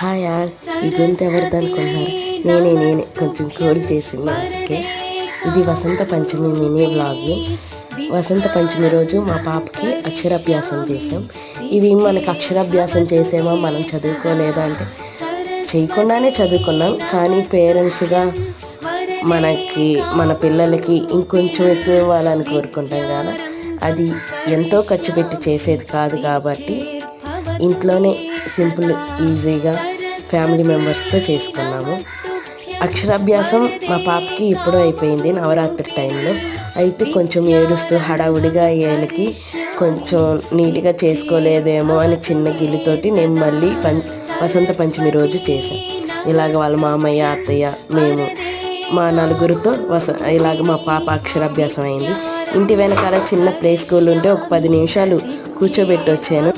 Hi యార్. ఈ గొంతు ఎవరిది అనుకున్నారు నేనే నేనే. కొంచెం కోల్ చేసింది ఓకే ఇది వసంత పంచమి మినీ వ్లాగ్. వసంత పంచమి రోజు మా పాపకి అక్షరాభ్యాసం చేసాం ఇవి మనకు అక్షరాభ్యాసం చేసేమో మనం చదువుకోలేదా అంటే. చేయకుండానే చదువుకున్నాం కానీ పేరెంట్స్గా మనకి మన పిల్లలకి ఇంకొంచెం ఎక్కువ ఇవ్వాలని కోరుకుంటాం కదా. అది ఎంతో ఖర్చు పెట్టి చేసేది కాదు కాబట్టి ఇంట్లోనే సింపుల్ ఈజీగా ఫ్యామిలీ మెంబర్స్తో చేసుకున్నాము. అక్షరాభ్యాసం మా పాపకి ఇప్పుడు అయిపోయింది నవరాత్రి టైంలో. అయితే కొంచెం ఏడుస్తూ హడావుడిగా అయ్యేలకి కొంచెం నీట్గా చేసుకోలేదేమో అని చిన్న గిల్లితోటి నేను మళ్ళీ పం వసంత పంచమి రోజు చేశాను ఇలాగ వాళ్ళ మామయ్య అత్తయ్య మేము మా నలుగురితో వస ఇలాగ మా పాప అక్షరాభ్యాసం అయింది. ఇంటి వెనకాల చిన్న ప్లే స్కూల్ ఉంటే ఒక పది నిమిషాలు కూర్చోబెట్టి వచ్చాను